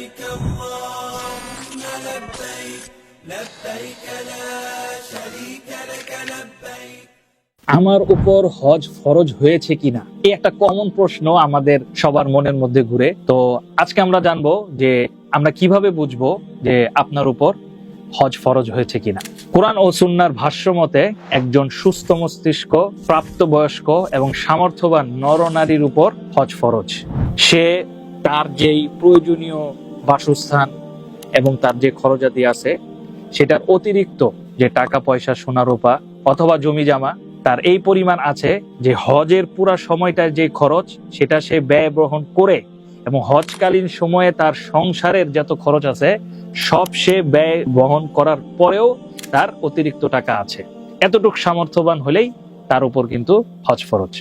لبيك اللهم لبيك لبيك لا شريك لك لبيك আমার উপর হজ ফরজ হয়েছে কিনা এই একটা কমন প্রশ্ন আমাদের সবার মনের মধ্যে ঘুরে তো আজকে আমরা জানবো যে আমরা কিভাবে বুঝবো যে আপনার উপর হজ ফরজ হয়েছে কিনা কোরআন ও সুন্নার ভাষ্য মতে একজন সুস্থ মস্তিষ্ক প্রাপ্তবয়স্ক এবং সামর্থ্যবান নরনারীর উপর হজ ফরজ সে তার যেই প্রয়োজনীয় বাসস্থান এবং তার যে খরচাদি আছে, সেটার অতিরিক্ত যে টাকা, পয়সা, সোনা, রূপা অথবা জমি, জামা, তার এই পরিমাণ আছে যে হজের পুরা সময়টার যে খরচ, সেটা সে ব্যয় বহন করে এবং হজকালীন সময়ে তার সংসারের যত খরচ আছে, সব সে ব্যয় বহন করার পরেও তার অতিরিক্ত টাকা আছে। এতটুক সামর্থ্যবান হলেই তার উপর কিন্তু হজ ফরজ।